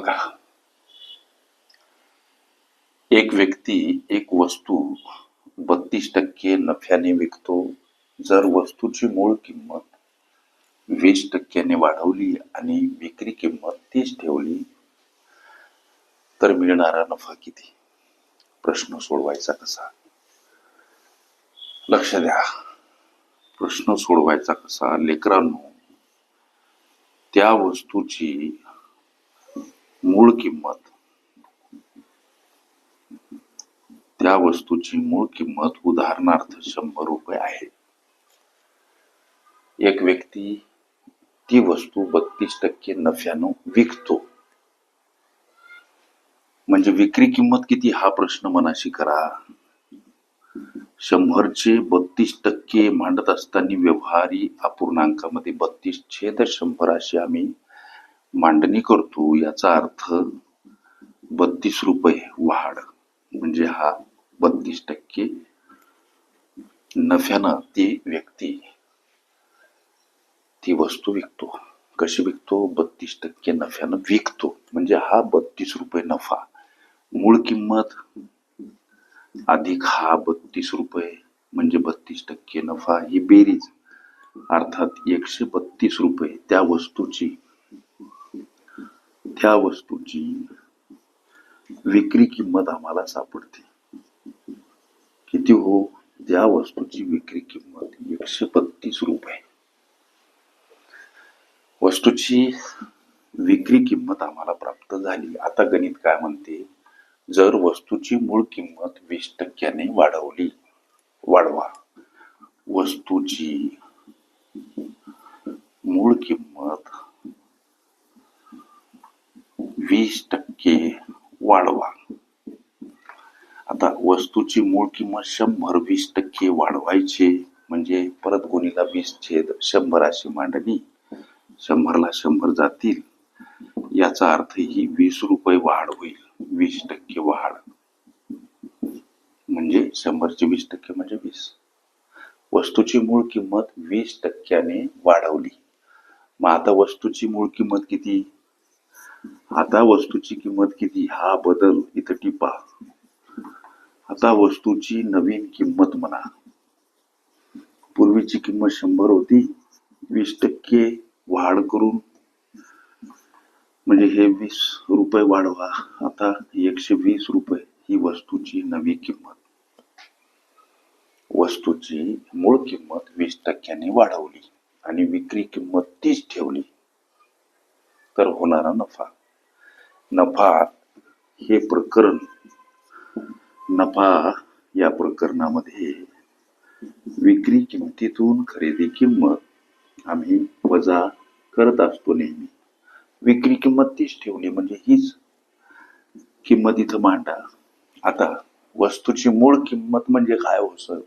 बघा. एक व्यक्ती एक वस्तू बत्तीस टक्के नफ्याने विकतो. जर वस्तूची मूळ किंमत वीस टक्क्याने वाढवली आणि विक्री किंमत तीस ठेवली तर मिळणारा नफा किती? प्रश्न सोडवायचा कसा? लक्ष द्या. प्रश्न सोडवायचा कसा? लेकरांनो त्या वस्तूची मूळ किंमत. त्या वस्तूची मूळ किंमत उदाहरणार्थ शंभर रुपये आहे. एक व्यक्ती ती वस्तू बत्तीस टक्के नफ्यानं विकतो. म्हणजे विक्री किंमत किती हा प्रश्न मनाशी करा. शंभरचे बत्तीस टक्के मांडत असताना व्यवहारी अपूर्णांकामध्ये बत्तीस छेद शंभर अशी आम्ही मांडणी करतो याचा अर्थ बत्तीस रुपये वाढ. म्हणजे हा बत्तीस टक्के नफ्यानं ती व्यक्ती ती वस्तू विकतो. कशी विकतो? बत्तीस टक्के नफ्यानं विकतो. म्हणजे हा बत्तीस रुपये नफा. मूळ किंमत अधिक हा बत्तीस रुपये म्हणजे बत्तीस टक्के नफा ही बेरीज. अर्थात एकशे बत्तीस रुपये त्या वस्तूची त्या वस्तूची विक्री किंमत आम्हाला सापडते. किती हो त्या वस्तूची विक्री किंमत एकशे बत्तीस रुपये. वस्तूची विक्री किंमत आम्हाला प्राप्त झाली. आता गणित काय म्हणते? जर वस्तूची मूळ किंमत वीस टक्क्याने वाढवली वाढवा. वस्तूची मूळ किंमत वीस टक्के वाढवा. आता वस्तूची मूळ किंमत शंभर वीस टक्के वाढवायचे म्हणजे परत गुणीला वीस छेद शंभर अशी मांडणी शंभरला शंभर जातील. याचा अर्थ ही वीस रुपये वाढ होईल. वीस टक्के वाढ. म्हणजे शंभरचे वीस टक्के म्हणजे वीस. वस्तूची मूळ किंमत वीस टक्क्याने वाढवली. मग आता वस्तूची मूळ किंमत किती? आता वस्तूची किंमत किती? हा बदल इथं टिपा. आता वस्तूची नवीन किंमत म्हणा. पूर्वीची किंमत शंभर होती. वीस टक्के वाढ करून म्हणजे हे वीस रुपये वाढवा. आता एकशे वीस रुपये ही वस्तूची नवी किंमत. वस्तूची मूळ किंमत वीस टक्क्याने वाढवली आणि विक्री किंमत तीच ठेवली. तर होणारा नफा. नफा हे प्रकरण नफा या प्रकरणामध्ये विक्री किंमतीतून खरेदी किंमत आम्ही वजा करत असतो नेहमी. विक्री किंमत तीच ठेवली म्हणजे हीच किंमत इथं मांडा. आता वस्तूची मूळ किंमत म्हणजे काय हो सर?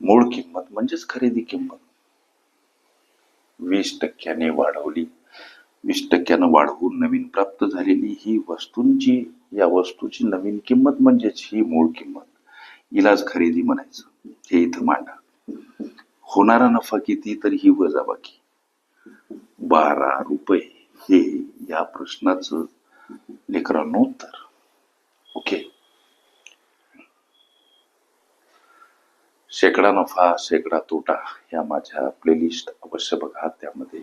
मूळ किंमत म्हणजेच खरेदी किंमत. वीस टक्क्याने वाढवली. वीस टक्क्यानं वाढवून नवीन प्राप्त झालेली ही वस्तूंची या वस्तूची नवीन किंमत म्हणजेच ही मूळ किंमत. इलाज खरेदी म्हणायचं. हे इथं मांडा. होणारा नफा किती तर ही वजाबाकी. बारा रुपये हे या प्रश्नाचं लेकरांनो उत्तर. ओके. शेकडा नफा शेकडा तोटा या माझ्या प्लेलिस्ट अवश्य बघा. त्यामध्ये